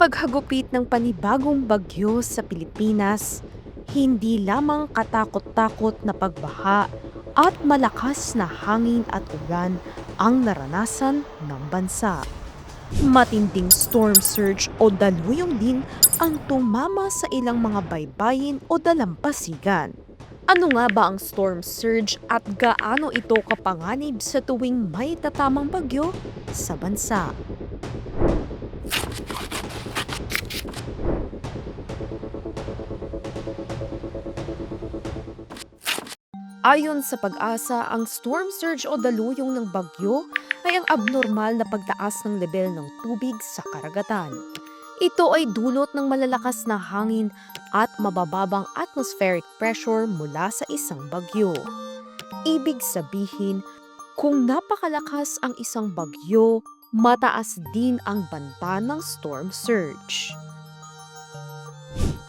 paghagupit ng panibagong bagyo sa Pilipinas, hindi lamang katakot-takot na pagbaha at malakas na hangin at ulan ang naranasan ng bansa. Matinding storm surge o daluyong din ang tumama sa ilang mga baybayin o dalampasigan. Ano nga ba ang storm surge at gaano ito kapanganib sa tuwing may tatamang bagyo sa bansa? Ayon sa pag-asa, ang storm surge o daluyong ng bagyo ay ang abnormal na pagtaas ng level ng tubig sa karagatan. Ito ay dulot ng malalakas na hangin at mabababang atmospheric pressure mula sa isang bagyo. Ibig sabihin, kung napakalakas ang isang bagyo, mataas din ang banta ng storm surge.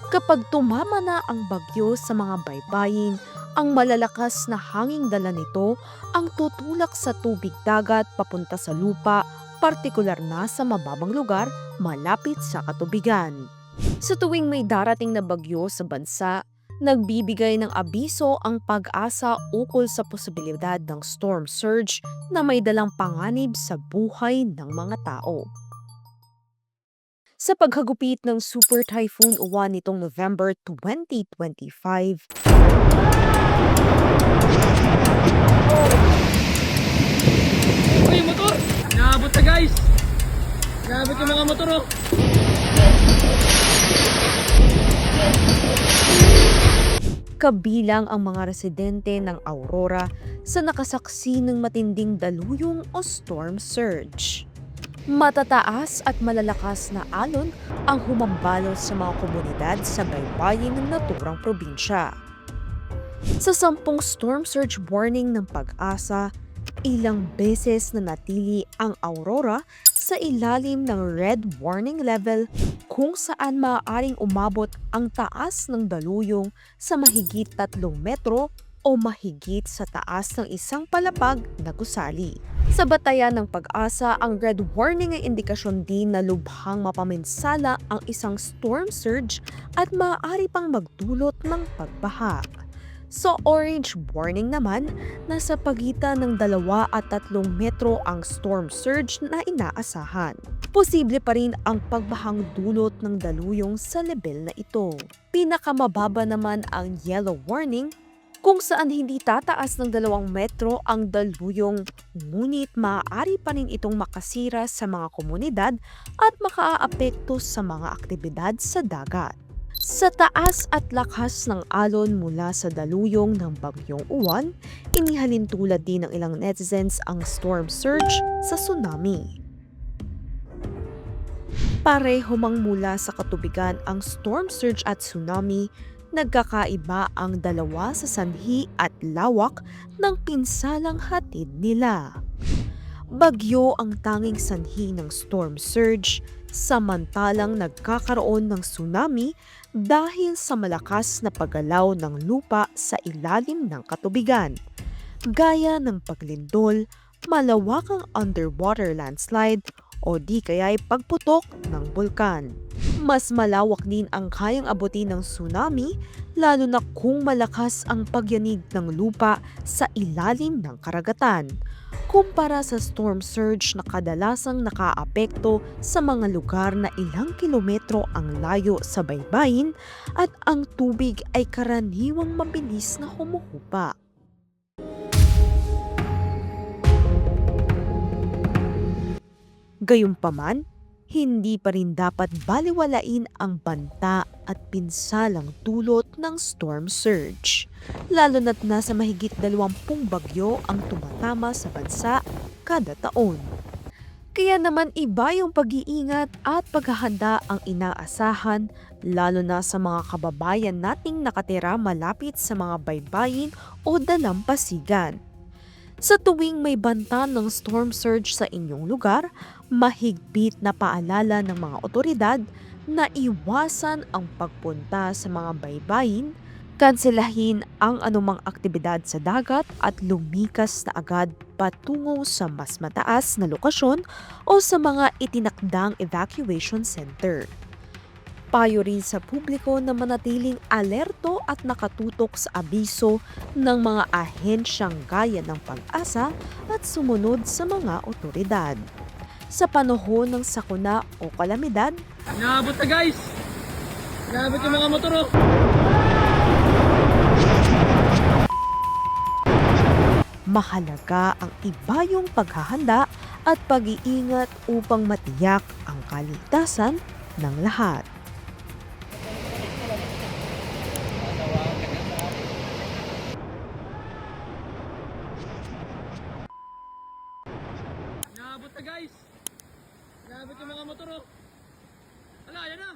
Kapag tumama na ang bagyo sa mga baybayin, ang malalakas na hanging dala nito ang tutulak sa tubig dagat papunta sa lupa, partikular na sa mababang lugar malapit sa katubigan. Sa tuwing may darating na bagyo sa bansa, nagbibigay ng abiso ang pag-asa ukol sa posibilidad ng storm surge na may dalang panganib sa buhay ng mga tao. Sa paghagupit ng Super Typhoon Uwan nitong November 2025, Uy, motor! Naabot na guys! Naabot yung mga motor oh! kabilang ang mga residente ng Aurora sa nakasaksi ng matinding daluyong o storm surge. Matataas at malalakas na alon ang humambalot sa mga komunidad sa baybayin ng naturang probinsya. Sa sampung storm surge warning ng pag-asa, ilang beses na natili ang Aurora sa ilalim ng red warning level kung saan maaaring umabot ang taas ng daluyong sa mahigit 3 metro o mahigit sa taas ng isang palapag na gusali. Sa batayan ng pag-asa, ang red warning ay indikasyon din na lubhang mapaminsala ang isang storm surge at maaari pang magdulot ng pagbaha. Sa orange warning naman, nasa pagitan ng 2 at 3 metro ang storm surge na inaasahan. Posible pa rin ang pagbahang dulot ng daluyong sa level na ito. Pinakamababa naman ang yellow warning kung saan hindi tataas ng 2 metro ang daluyong ngunit maaari pa rin itong makasira sa mga komunidad at makaaapekto sa mga aktibidad sa dagat. Sa taas at lakas ng alon mula sa daluyong ng bagyong uwan, inihalin tulad din ng ilang netizens ang storm surge sa tsunami. Pareho mang mula sa katubigan ang storm surge at tsunami, nagkakaiba ang dalawa sa sanhi at lawak ng pinsalang hatid nila. Bagyo ang tanging sanhi ng storm surge, samantalang nagkakaroon ng tsunami dahil sa malakas na paggalaw ng lupa sa ilalim ng katubigan, gaya ng paglindol, malawakang underwater landslide o di kaya'y pagputok ng bulkan. Mas malawak din ang kayang abutin ng tsunami lalo na kung malakas ang pagyanig ng lupa sa ilalim ng karagatan kumpara sa storm surge na kadalasang nakaapekto sa mga lugar na ilang kilometro ang layo sa baybayin at ang tubig ay karaniwang mabilis na humuhupa. Gayunpaman, hindi pa rin dapat baliwalain ang banta at pinsalang dulot ng storm surge. Lalo na't nasa mahigit 20 bagyo ang tumatama sa bansa kada taon. Kaya naman iba yung pag-iingat at paghahanda ang inaasahan lalo na sa mga kababayan nating nakatira malapit sa mga baybayin o dalampasigan. Sa tuwing may banta ng storm surge sa inyong lugar, mahigpit na paalala ng mga otoridad na iwasan ang pagpunta sa mga baybayin, kanselahin ang anumang aktibidad sa dagat at lumikas na agad patungo sa mas mataas na lokasyon o sa mga itinakdang evacuation center. Payo rin sa publiko na manatiling alerto at nakatutok sa abiso ng mga ahensyang gaya ng pag-asa at sumunod sa mga otoridad. Sa panahon ng sakuna o kalamidad, Inaabot na guys! Inaabot yung mga motor oh! mahalaga ang ibayong paghahanda at pag-iingat upang matiyak ang kaligtasan ng lahat. Naabot na guys. Naabot yung mga motor oh. Ala, yan na.